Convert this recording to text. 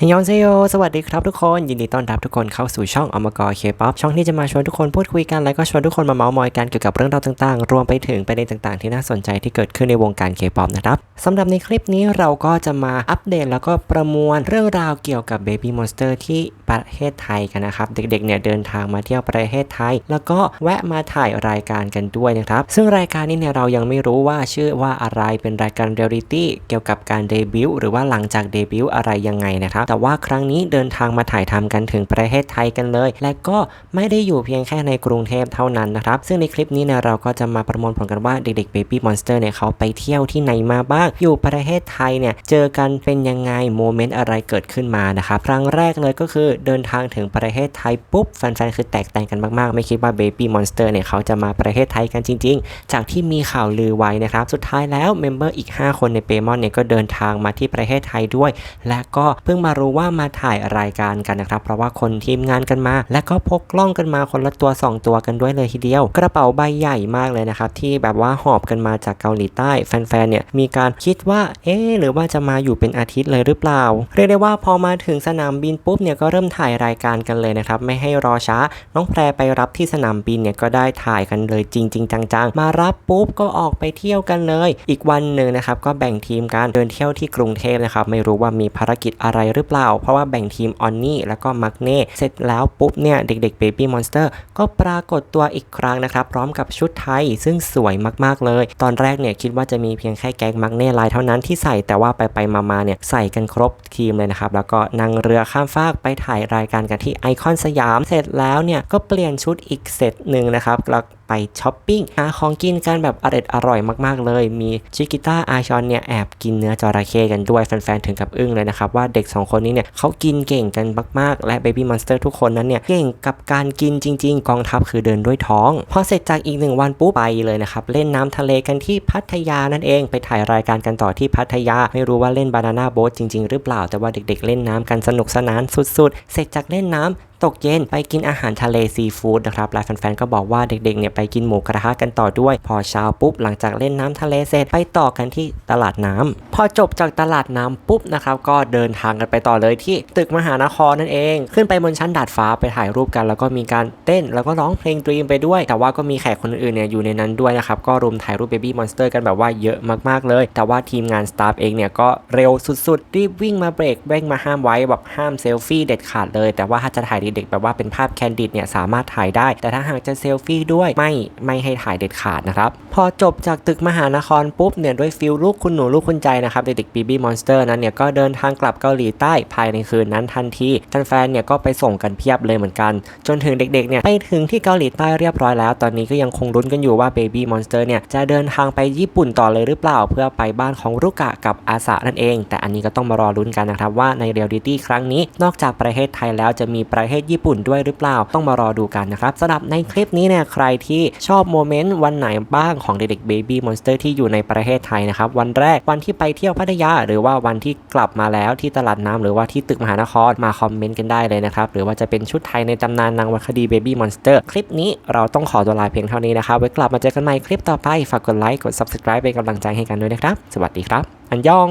ฮยอนเซโยสวัสดีครับทุกคน ยินดีต้อนรับทุกคนเข้าสู่ช่องอมกรเคป๊อปช่องที่จะมาชวนทุกคนพูดคุยกัน แล้วก็ชวนทุกคนมาเมาส์มอยกันเกี่ยวกับเรื่องราวต่างๆ รวมไปถึงประเด็นต่างๆ ที่น่าสนใจที่เกิดขึ้นในวงการเคป๊อปนะครับสำหรับในคลิปนี้เราก็จะมาอัปเดตแล้วก็ประมวลเรื่องราวเกี่ยวกับ Baby Monster ที่ประเทศไทยกันนะครับ เด็กๆเนี่ยเดินทางมาเที่ยวประเทศไทย แล้วก็แวะมาถ่ายรายการกันด้วยนะครับซึ่งรายการนี้เนี่ยเรายังไม่รู้ว่าชื่อว่าอะไรเป็นรายการเรียลลิตี้เกี่ยวกับการเดบิวต์หรือว่าหลังจากเดบิวต์อะไรยังไงนะครับแต่ว่าครั้งนี้เดินทางมาถ่ายทำกันถึงประเทศไทยกันเลย และก็ไม่ได้อยู่เพียงแค่ในกรุงเทพเท่านั้นนะครับ ซึ่งในคลิปนี้เนี่ยเราก็จะมาประมวลผลกันว่าเด็กๆ Baby Monster เนี่ยเขาไปเที่ยวที่ไหนมาบ้าง อยู่ประเทศไทยเนี่ยเจอกันเป็นยังไงโมเมนต์อะไรเกิดขึ้นมานะครับ ครั้งแรกเลยก็คือเดินทางถึงประเทศไทยปุ๊บแฟนๆคือแตกแต่งกันมากๆ ไม่คิดว่า Baby Monster เนี่ยเขาจะมาประเทศไทยกันจริง ๆ จากที่มีข่าวลือไว้นะครับ สุดท้ายแล้วเมมเบอร์อีก 5 คนในเปมอนเนี่ยก็เดินทางมาที่ประเทศไทยด้วย และก็เพิ่งมารู้ว่ามาถ่ายรายการกันนะครับ เพราะว่าคนทีมงานกันมา และก็พกกล้องกันมาคนละตัว 2 ตัวกันด้วยเลยทีเดียว กระเป๋าใบใหญ่มากเลยนะครับ ที่แบบว่าหอบกันมาจากเกาหลีใต้แฟนๆเนี่ยมีการคิดว่าเอ๊หรือว่าจะมาอยู่เป็นอาทิตย์เลยหรือเปล่า เรียกได้ว่าพอมาถึงสนามบินปุ๊บเนี่ยก็เริ่มถ่ายรายการกันเลยนะครับไม่ให้รอช้า น้องแพรไปรับที่สนามบินเนี่ยก็ได้ถ่ายกันเลยจริงๆจังๆ มารับปุ๊บก็ออกไปเที่ยวกันเลย อีกวันหนึ่งนะครับก็แบ่งทีมกันเดินเที่ยวที่กรุงเทพนะครับไม่รู้ว่ามีภารกิจอะไรหรือเปล่า เพราะว่าแบ่งทีมออนนี่แล้วก็มักเน่เสร็จแล้วปุ๊บเนี่ยเด็กๆ Baby Monster ก็ปรากฏตัวอีกครั้งนะครับ พร้อมกับชุดไทยซึ่งสวยมากๆเลย ตอนแรกเนี่ยคิดว่าจะมีเพียงแค่แก๊งมักเน่ลายเท่านั้นที่ใส่แต่ว่าไปไปๆมาๆเนี่ยใส่กันครบทีมเลยนะครับ แล้วก็นั่งเรือข้ามฟากไปถ่ายรายการกันที่ไอคอนสยาม เสร็จแล้วเนี่ยก็เปลี่ยนชุดอีกเซตหนึ่งนะครับแล้วไปช้อปปิ้งหาของกินกันแบบอร่อยอร่อยมากๆเลย มีชิกิต้าอาชอนเนี่ยแอบกินเนื้อจระเข้กันด้วยแฟนๆถึงกับอึ้งเลยนะครับว่าเด็ก 2 คนนี้เนี่ยเขากินเก่งกันมากๆ และ Baby Monster ทุกคนนั้นเนี่ยเก่งกับการกินจริง ๆ กองทัพคือเดินด้วยท้อง พอเสร็จจากอีกหนึ่งวันปุ๊บไปเลยนะครับเล่นน้ำทะเลกันที่พัทยานั่นเองไปถ่ายรายการกันต่อที่พัทยา ไม่รู้ว่าเล่นบานาน่าโบ๊ทจริง ๆ หรือเปล่าแต่ว่าเด็ก ๆ เล่นน้ำกันสนุกสนานสุด ๆ เสร็จจากเล่นน้ำตกเย็นไปกินอาหารทะเลซีฟู้ดนะครับและแฟนๆก็บอกว่าเด็กๆเนี่ยไปกินหมูกระทะกันต่อด้วย พอเช้าปุ๊บหลังจากเล่นน้ำทะเลเสร็จไปต่อกันที่ตลาดน้ำพอจบจากตลาดน้ำปุ๊บนะครับก็เดินทางกันไปต่อเลยที่ตึกมหานครนั่นเอง ขึ้นไปบนชั้นดาดฟ้าไปถ่ายรูปกัน แล้วก็มีการเต้น แล้วก็ร้องเพลงดรีมไปด้วย แต่ว่าก็มีแขกคนอื่นเนี่ยอยู่ในนั้นด้วยนะครับก็รุมถ่ายรูป Baby Monster กันแบบว่าเยอะมากๆเลย แต่ว่าทีมงานสตาฟเองเนี่ยก็เร็วสุดๆรีบวิ่งมาเบรกเร่งมาห้ามไว้แบบห้ามเซลฟี่เด็ดขาดเลย แต่ว่าถ้าจะถ่ายเด็กๆแบบว่าเป็นภาพแคนดิดเนี่ยสามารถถ่ายได้ แต่ถ้าหากจะเซลฟี่ด้วยไม่ไม่ให้ถ่ายเด็ดขาดนะครับ พอจบจากตึกมหานครปุ๊บเนี่ยด้วยฟิลลูกคุณหนูลูกคุณใจนะครับเด็กๆ Baby Monster นั้นเนี่ยก็เดินทางกลับเกาหลีใต้ภายในคืนนั้นทันทีแฟนๆเนี่ยก็ไปส่งกันเพียบเลยเหมือนกัน จนถึงเด็กๆเนี่ยไปถึงที่เกาหลีใต้เรียบร้อยแล้ว ตอนนี้ก็ยังคงลุ้นกันอยู่ว่า Baby Monster เนี่ยจะเดินทางไปญี่ปุ่นต่อเลยหรือเปล่า เพื่อไปบ้านของรุกะกับอาสะนั่นเอง แต่อันนี้ก็ต้องมารอลุ้นกันนะครับว่าในเรียลลิตี้ครั้งนี้ นอกจากประเทศไทยแล้วจะมีประเทศศญี่ปุ่นด้วยหรือเปล่า ต้องมารอดูกันนะครับสำหรับในคลิปนี้เนี่ยใครที่ชอบโมเมนต์วันไหนบ้างของเด็กๆ Baby Monster ที่อยู่ในประเทศไทยนะครับวันแรกวันที่ไปเที่ยวพัทยา หรือว่าวันที่กลับมาแล้วที่ตลาดน้ำหรือว่าที่ตึกมหานครมาคอมเมนต์กันได้เลยนะครับหรือว่าจะเป็นชุดไทยในตำนานนางวรรณคดี Baby Monster คลิปนี้เราต้องขอตัวลาเพียงเท่านี้นะครับไว้กลับมาเจอกันใหม่คลิปต่อไปฝากกดไลค์กด subscribe เป็นกำลังใจให้กันด้วยนะครับ สวัสดีครับ อันยอง